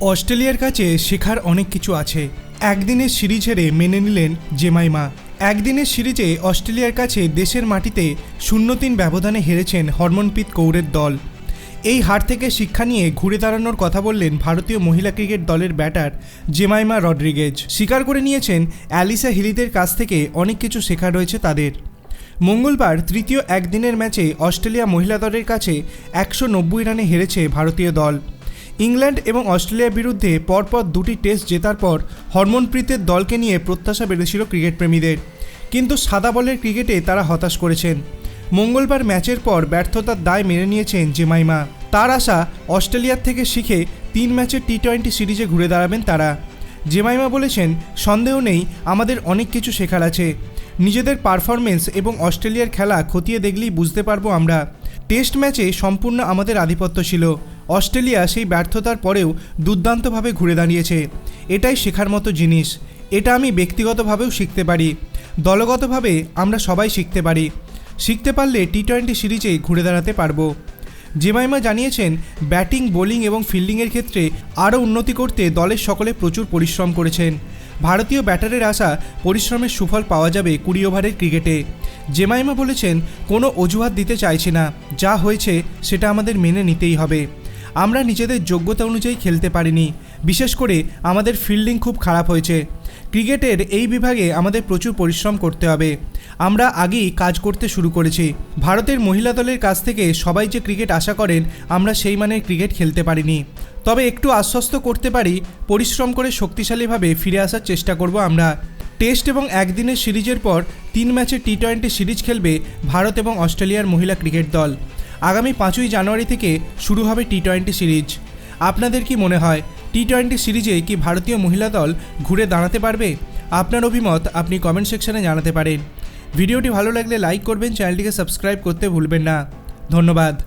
অস্ট্রেলিয়ার কাছে শেখার অনেক কিছু আছে। একদিনের সিরিজ হেরে মেনে নিলেন জেমাইমা। একদিনের সিরিজে অস্ট্রেলিয়ার কাছে দেশের মাটিতে শূন্য তিন ব্যবধানে হেরেছেন হরমনপ্রীত কৌরের দল। এই হার থেকে শিক্ষা নিয়ে ঘুরে দাঁড়ানোর কথা বললেন ভারতীয় মহিলা ক্রিকেট দলের ব্যাটার জেমাইমা রড্রিগেজ। স্বীকার করে নিয়েছেন অ্যালিসা হিলিদের কাছ থেকে অনেক কিছু শেখা রয়েছে তাদের। মঙ্গলবার তৃতীয় একদিনের ম্যাচে অস্ট্রেলিয়া মহিলা দলের কাছে একশো নব্বই রানে হেরেছে ভারতীয় দল। ইংল্যান্ড এবং অস্ট্রেলিয়ার বিরুদ্ধে পরপর দুটি টেস্ট জেতার পর হরমনপ্রীতের দলকে নিয়ে প্রত্যাশা বেড়েছিল ক্রিকেট প্রেমীদের কিন্তু সাদা বলের ক্রিকেটে তারা হতাশ করেছেন। মঙ্গলবার ম্যাচের পর ব্যর্থতার দায় মেনে নিয়েছেন জেমাইমা। তার আশা অস্ট্রেলিয়ার থেকে শিখে তিন ম্যাচের টি টোয়েন্টি সিরিজে ঘুরে দাঁড়াবেন তারা। জেমাইমা বলেছেন, সন্দেহ নেই, আমাদের অনেক কিছু শেখার আছে। নিজেদের পারফরমেন্স এবং অস্ট্রেলিয়ার খেলা খতিয়ে দেখলেই বুঝতে পারব আমরা। টেস্ট ম্যাচে সম্পূর্ণ আমাদের আধিপত্য ছিল। অস্ট্রেলিয়া সেই ব্যর্থতার পরেও দুর্দান্তভাবে ঘুরে দাঁড়িয়েছে। এটাই শেখার মতো জিনিস। এটা আমি ব্যক্তিগতভাবেও শিখতে পারি। দলগতভাবে আমরা সবাই শিখতে পারি। শিখতে পারলে টি টোয়েন্টি সিরিজে ঘুরে দাঁড়াতে পারব। জেমাইমা জানিয়েছেন, ব্যাটিং, বোলিং এবং ফিল্ডিংয়ের ক্ষেত্রে আরও উন্নতি করতে দলের সকলে প্রচুর পরিশ্রম করেছেন। ভারতীয় ব্যাটারের আশা পরিশ্রমের সুফল পাওয়া যাবে কুড়ি ওভারের ক্রিকেটে। জেমাইমা বলেছেন, কোনো অজুহাত দিতে চাইছি না। যা হয়েছে সেটা আমাদের মেনে নিতেই হবে। আমরা নিজেদের যোগ্যতা অনুযায়ী খেলতে পারিনি। বিশেষ করে আমাদের ফিল্ডিং খুব খারাপ হয়েছে। ক্রিকেটের এই বিভাগে আমাদের প্রচুর পরিশ্রম করতে হবে। আমরা আগেই কাজ করতে শুরু করেছি। ভারতের মহিলা দলের কাছ থেকে সবাই যে ক্রিকেট আশা করেন, আমরা সেই মানের ক্রিকেট খেলতে পারিনি। তবে একটু আশ্বস্ত করতে পারি, পরিশ্রম করে শক্তিশালীভাবে ফিরে আসার চেষ্টা করব আমরা। টেস্ট এবং একদিনের সিরিজের পর তিন ম্যাচে টি টোয়েন্টি সিরিজ খেলবে ভারত এবং অস্ট্রেলিয়ার মহিলা ক্রিকেট দল। আগামী পাঁচই জানুয়ারি থেকে শুরু হবে টি টোয়েন্টি সিরিজ। আপনাদের কি মনে হয় টি টোয়েন্টি সিরিজে কি ভারতীয় মহিলা দল ঘুরে দাঁড়াতে পারবে? আপনার অভিমত আপনি কমেন্ট সেকশনে জানাতে পারেন। ভিডিওটি ভালো লাগলে লাইক করবেন চ্যানেলটিকে সাবস্ক্রাইব করতে ভুলবেন না। ধন্যবাদ।